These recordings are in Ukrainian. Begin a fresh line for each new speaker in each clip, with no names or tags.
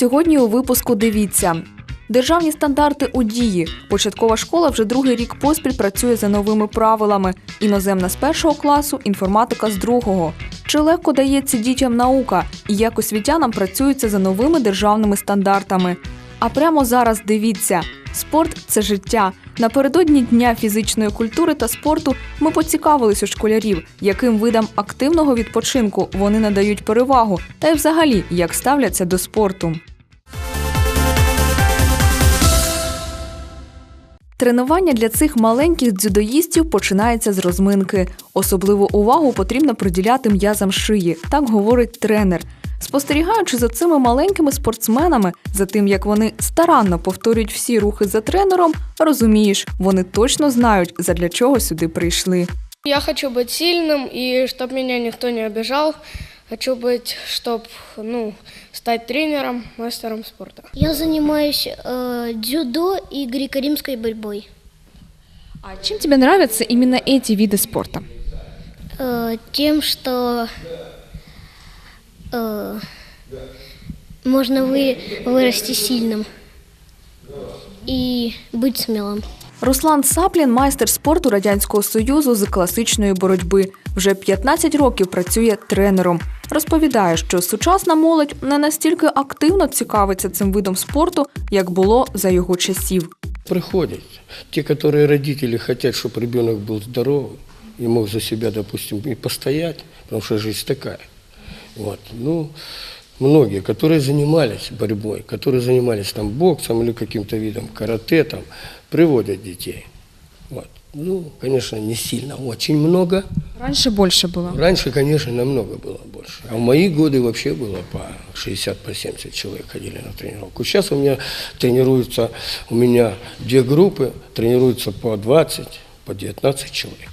сьогодні у випуску дивіться. Державні стандарти у дії. Початкова школа вже другий рік поспіль працює за новими правилами. Іноземна з першого класу, інформатика з другого. Чи легко дається дітям наука і як освітянам працюється за новими державними стандартами? А прямо зараз дивіться: спорт це життя. Напередодні дня фізичної культури та спорту ми поцікавились у школярів, яким видам активного відпочинку вони надають перевагу, та й взагалі як ставляться до спорту. Тренування для цих маленьких дзюдоїстів починається з розминки. Особливу увагу потрібно приділяти м'язам шиї, так говорить тренер. Спостерігаючи за цими маленькими спортсменами, за тим як вони старанно повторюють всі рухи за тренером, розумієш, вони точно знають, задля чого сюди прийшли.
Я хочу быть сильным и чтобы меня никто не обижал. Хочу быть, чтобы ну, стать тренером, мастером спорта.
Я занимаюсь э, дзюдо и греко-римской борьбой.
А чим тобі подобаються іменно ці види спорту?
Э, тем, что э, можно вы, вырасти сильным и быть смелым.
Руслан Саплін майстер спорту Радянського Союзу з класичної боротьби. Вже 15 років працює тренером. Розповідає, що сучасна молодь не настільки активно цікавиться цим видом спорту, як було за його часів.
Приходят те, которые родители хотят, чтобы ребенок был здоровый и мог за себя, допустим, и постоять, потому что жизнь такая. Вот. Ну, многие, которые занимались борьбой, которые занимались там боксом или каким-то видом карате, там, приводят детей. Вот. Ну, конечно, не сильно, очень много.
Раніше більше було.
Раньше, конечно, намного было больше. А в мои годы вообще было по 60, по 70 человек ходили на тренировку. Сейчас у меня тренируются, у меня две группы, тренируются по 20, по 19 человек.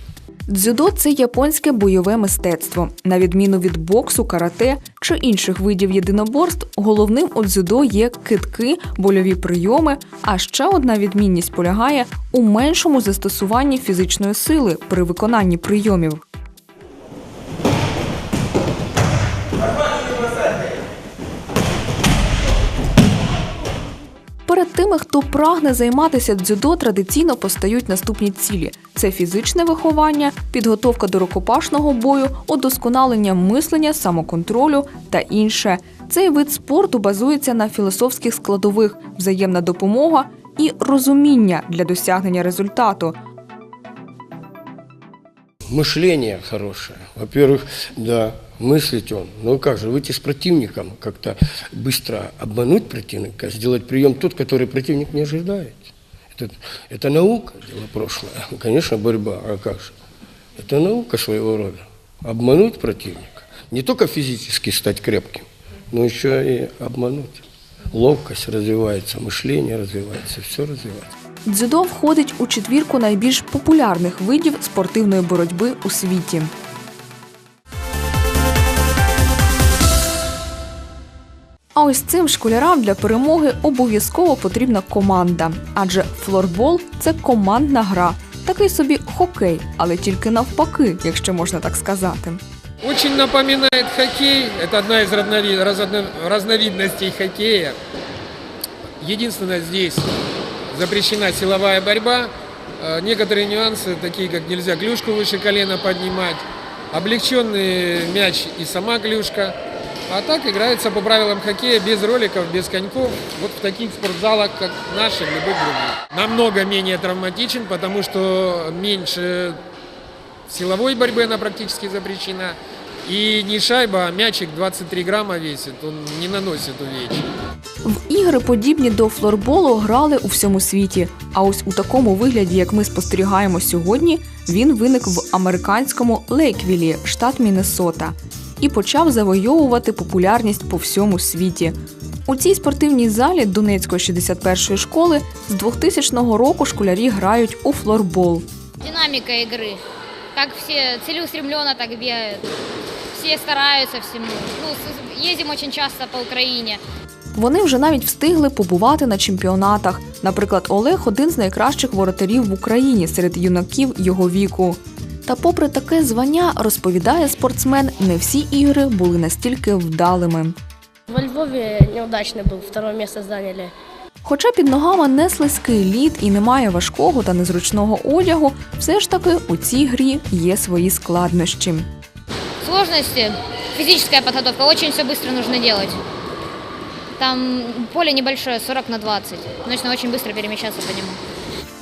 Дзюдо це японське бойове мистецтво. На відміну від боксу, карате чи інших видів єдиноборств, головним у дзюдо є китки, больові прийоми. А ще одна відмінність полягає у меншому застосуванні фізичної сили при виконанні прийомів. Перед тими, хто прагне займатися дзюдо, традиційно постають наступні цілі: це фізичне виховання, підготовка до рукопашного бою, удосконалення мислення, самоконтролю та інше. Цей вид спорту базується на філософських складових, взаємна допомога і розуміння для досягнення результату.
Мышление хорошее. Во-первых, да, мыслить он. Ну как же, выйти с противником, как-то быстро обмануть противника, сделать прием тот, который противник не ожидает. Это, это наука, дело прошлое. Конечно, борьба, а как же? Это наука своего рода. Обмануть противника. Не только физически стать крепким, но еще и обмануть. Ловкость развивается, мышление развивается, все развивается.
Дзюдо входить у четвірку найбільш популярних видів спортивної боротьби у світі. А ось цим школярам для перемоги обов'язково потрібна команда, адже флорбол це командна гра, такий собі хокей, але тільки навпаки, якщо можна так сказати.
Очень напоминает хоккей. Это одна из разновидностей хоккея. Единственное, здесь запрещена силовая борьба. Э, Некоторые нюансы, такие как нельзя клюшку выше колена поднимать, облегченный мяч и сама клюшка. А так играется по правилам хоккея без роликов, без коньков, вот в таких спортзалах, как наши, любых других. Намного менее травматичен, потому что меньше силовой борьбы она практически запрещена. И не шайба, а мячик 23 грамма весит, он не наносит увечий.
В ігри, подібні до флорболу, грали у всьому світі. А ось у такому вигляді, як ми спостерігаємо сьогодні, він виник в американському Лейквілі, штат Міннесота, і почав завойовувати популярність по всьому світі. У цій спортивній залі Донецької 61-ї школи з 2000 року школярі грають у флорбол.
динамика игры. Как все целеустремленно так бегают. Все стараются всему. Ну, ездим очень часто по Украине.
Вони вже навіть встигли побувати на чемпіонатах. Наприклад, Олег один з найкращих воротарів в Україні серед юнаків його віку. Та, попри таке звання, розповідає спортсмен, не всі ігри були настільки вдалими.
Во Львове неудачный был, второе место заняли.
Хоча під ногами не слизький лід і немає важкого та незручного одягу, все ж таки у цій грі є свої складнощі.
Сложности, физическая подготовка, очень все быстро нужно делать. Там поле небольшое, 40 на 20. Нужно очень быстро перемещаться по нему.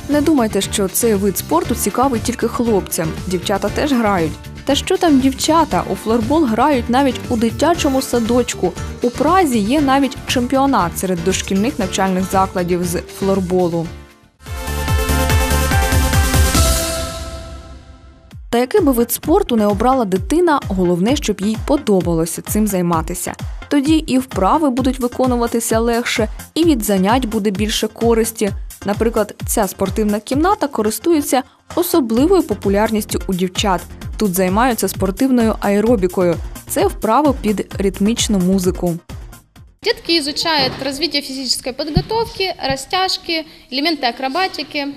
Не думайте, що цей вид спорту цікавий тільки хлопцям. Дівчата теж грають. Та що там дівчата? У флорбол грають навіть у дитячому садочку. У Празі є навіть чемпіонат серед дошкільних навчальних закладів з флорболу. Та який би вид спорту не обрала дитина, головне, щоб їй подобалося цим займатися. Тоді і вправи будуть виконуватися легше, і від занять буде більше користі. Наприклад, ця спортивна кімната користується особливою популярністю у дівчат. Тут займаються спортивною аеробікою. Це вправи під ритмічну музику.
Детки изучают развитие физической подготовки, растяжки, элементы акробатики,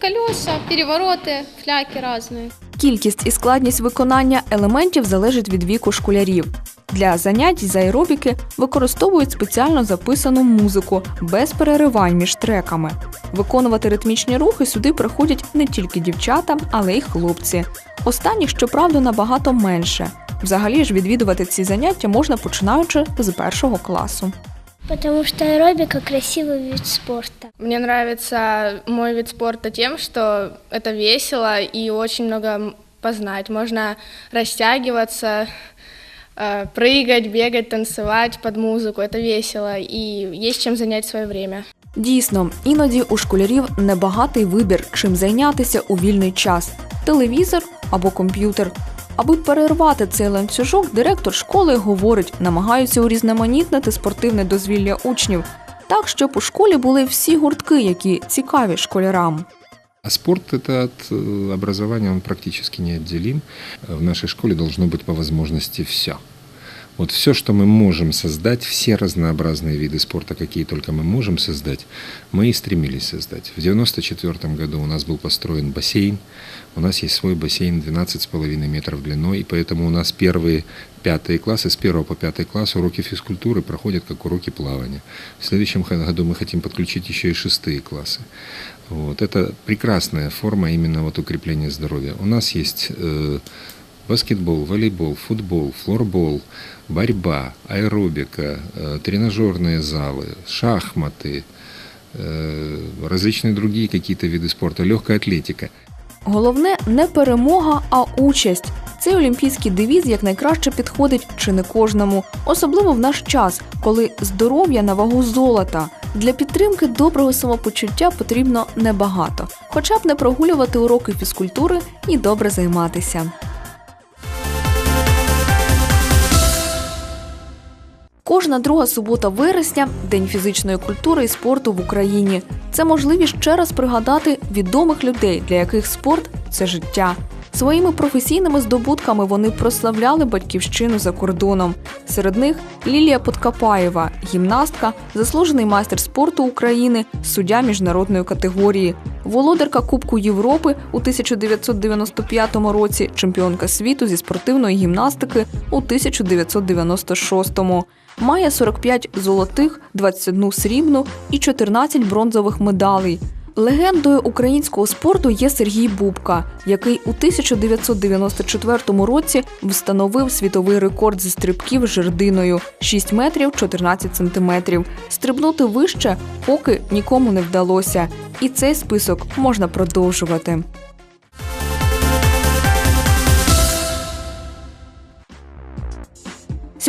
колеса, перевороты, фляки разные.
Кількість і складність виконання елементів залежить від віку школярів. Для занять з аеробіки використовують спеціально записану музику без переривань між треками. Виконувати ритмічні рухи сюди приходять не тільки дівчата, але й хлопці. Останніх, щоправда, набагато менше. Взагалі ж відвідувати ці заняття можна починаючи з першого класу.
Потому что аэробика красивый вид спорта.
Мне нравится мой вид спорта тем, что это весело и очень много м- познать. Можно растягиваться, э, прыгать, бегать, танцевать под музыку. Это весело и есть чем занять свое время.
Дійсно, іноді у школярів небагатий вибір, чим зайнятися у вільний час телевізор або комп'ютер. Аби перервати цей ланцюжок, директор школи говорить, намагаються урізноманітнити спортивне дозвілля учнів, так щоб у школі були всі гуртки, які цікаві школярам.
А спорт это от э, образования, он практически неотделим. В нашей школе должно быть по возможности все. Вот все, что мы можем создать, все разнообразные виды спорта, какие только мы можем создать, мы и стремились создать. В 1994 году у нас был построен бассейн. У нас есть свой бассейн 12,5 метров длиной, и поэтому у нас первые пятые классы, с первого по пятый класс уроки физкультуры проходят как уроки плавания. В следующем году мы хотим подключить еще и шестые классы. Вот. Это прекрасная форма именно вот укрепления здоровья. У нас есть э, баскетбол, волейбол, футбол, флорбол, борьба, аэробика, э, тренажерные залы, шахматы, э, различные другие какие-то виды спорта, легкая атлетика.
Головне не перемога, а участь. Цей олімпійський девіз якнайкраще підходить чи не кожному, особливо в наш час, коли здоров'я на вагу золота. Для підтримки доброго самопочуття потрібно небагато, хоча б не прогулювати уроки фізкультури і добре займатися. Кожна друга субота вересня День фізичної культури і спорту в Україні. Це можливість ще раз пригадати відомих людей, для яких спорт це життя. Своїми професійними здобутками вони прославляли батьківщину за кордоном. Серед них Лілія Подкапаєва, гімнастка, заслужений майстер спорту України, суддя міжнародної категорії, володарка Кубку Європи у 1995 році, чемпіонка світу зі спортивної гімнастики у 1996 Має 45 золотих, 21 срібну і 14 бронзових медалей. Легендою українського спорту є Сергій Бубка, який у 1994 році встановив світовий рекорд зі стрибків жердиною 6 метрів 14 сантиметрів. Стрибнути вище поки нікому не вдалося, і цей список можна продовжувати.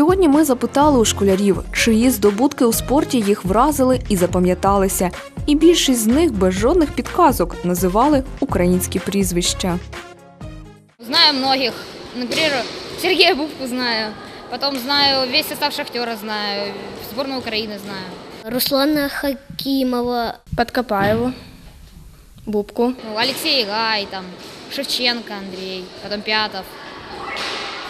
Сьогодні ми запитали у школярів, чиї здобутки у спорті їх вразили і запам'яталися. І більшість з них без жодних підказок називали українські прізвища.
Знаю многих. Например, Сергея Бубку знаю. Потом знаю весь состав Шахтера знаю. Сборную Украины знаю.
Руслана Хакимова.
Подкопаеву, Бубку.
Ну, Алексей Гай, там, Шевченко Андрей, потом Пятов.